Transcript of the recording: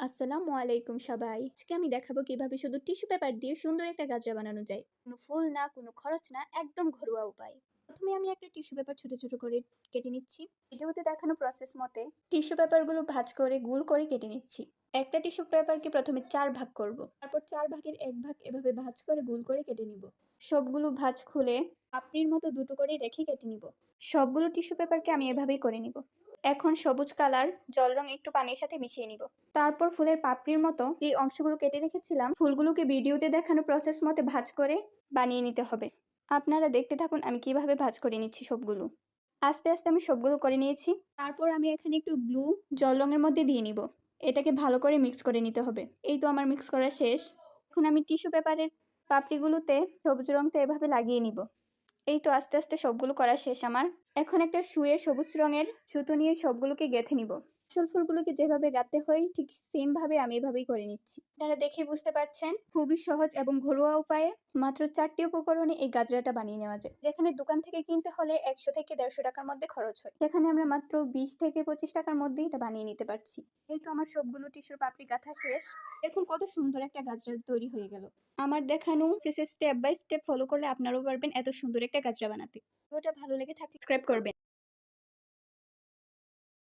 আসসালামু আলাইকুম সবাই। আজকে আমি দেখাবো কীভাবে শুধু টিস্যু পেপার দিয়ে সুন্দর একটা গাজরা বানানো যায়। কোনো ফুল না, কোনো খরচ না, একদম ঘরোয়া উপায়। প্রথমে আমি একটা টিস্যু পেপার ছোট ছোট করে কেটে নিচ্ছি। ভিডিওতে দেখানো প্রসেস মতে টিস্যু পেপারগুলো ভাঁজ করে, গুল করে কেটে নিচ্ছি। একটা টিস্যু পেপারকে প্রথমে চার ভাগ করব। তারপর চার ভাগের এক ভাগ এভাবে ভাঁজ করে, গুল করে কেটে নিব। সবগুলো ভাঁজ খুলে আপনির মতো দুটো করে রেখে কেটে নিব। সবগুলো টিস্যু পেপারকে আমি এভাবেই করে নিব। এখন সবুজ কালার জল রং একটু পানির সাথে মিশিয়ে নিব। তারপর ফুলের পাপড়ির মতো যে অংশগুলো কেটে রেখেছিলাম, ফুলগুলোকে ভিডিওতে দেখানো প্রসেস মতে ভাঁজ করে বানিয়ে নিতে হবে। আপনারা দেখতে থাকুন আমি কীভাবে ভাঁজ করে নিচ্ছি সবগুলো। আস্তে আস্তে আমি সবগুলো করে নিয়েছি। তারপর আমি এখানে একটু ব্লু জল রঙের মধ্যে দিয়ে নিব। এটাকে ভালো করে মিক্স করে নিতে হবে। এই তো আমার মিক্স করা শেষ। এখন আমি টিস্যু পেপারের পাপড়িগুলোতে সবুজ রঙটা এভাবে লাগিয়ে নিব। এই তো আস্তে আস্তে সবগুলো করা শেষ আমার। এখন একটা শুয়ে সবুজ রঙের সুতো নিয়ে সবগুলোকে গেঁথে নিব। আসল ফুলগুলোকে যেভাবে গাঁথতে হয়, ঠিক সেম ভাবে আমি এভাবেই করে নিচ্ছি। আপনারা দেখে বুঝতে পারছেন, খুবই সহজ এবং ঘরোয়া উপায়ে মাত্র চারটি উপকরণে এই গাজরাটা বানিয়ে নেওয়া যায়। যেখানে দোকান থেকে কিনতে হলে একশো থেকে দেড়শো টাকার মধ্যে খরচ হয়। সেখানে আমরা মাত্র বিশ থেকে পঁচিশ টাকার মধ্যেই এটা বানিয়ে নিতে পারছি। এই তো আমার সবগুলো টিস্যুর পাপড়ি গাঁথা শেষ। এখন কত সুন্দর একটা গাজরা তৈরি হয়ে গেল। আমার দেখানো শেষে স্টেপ বাই স্টেপ ফলো করলে আপনারাও পারবেন এত সুন্দর একটা গাজরা বানাতে। ভিডিওটা ভালো লেগে থাকলে সাবস্ক্রাইব করবেন।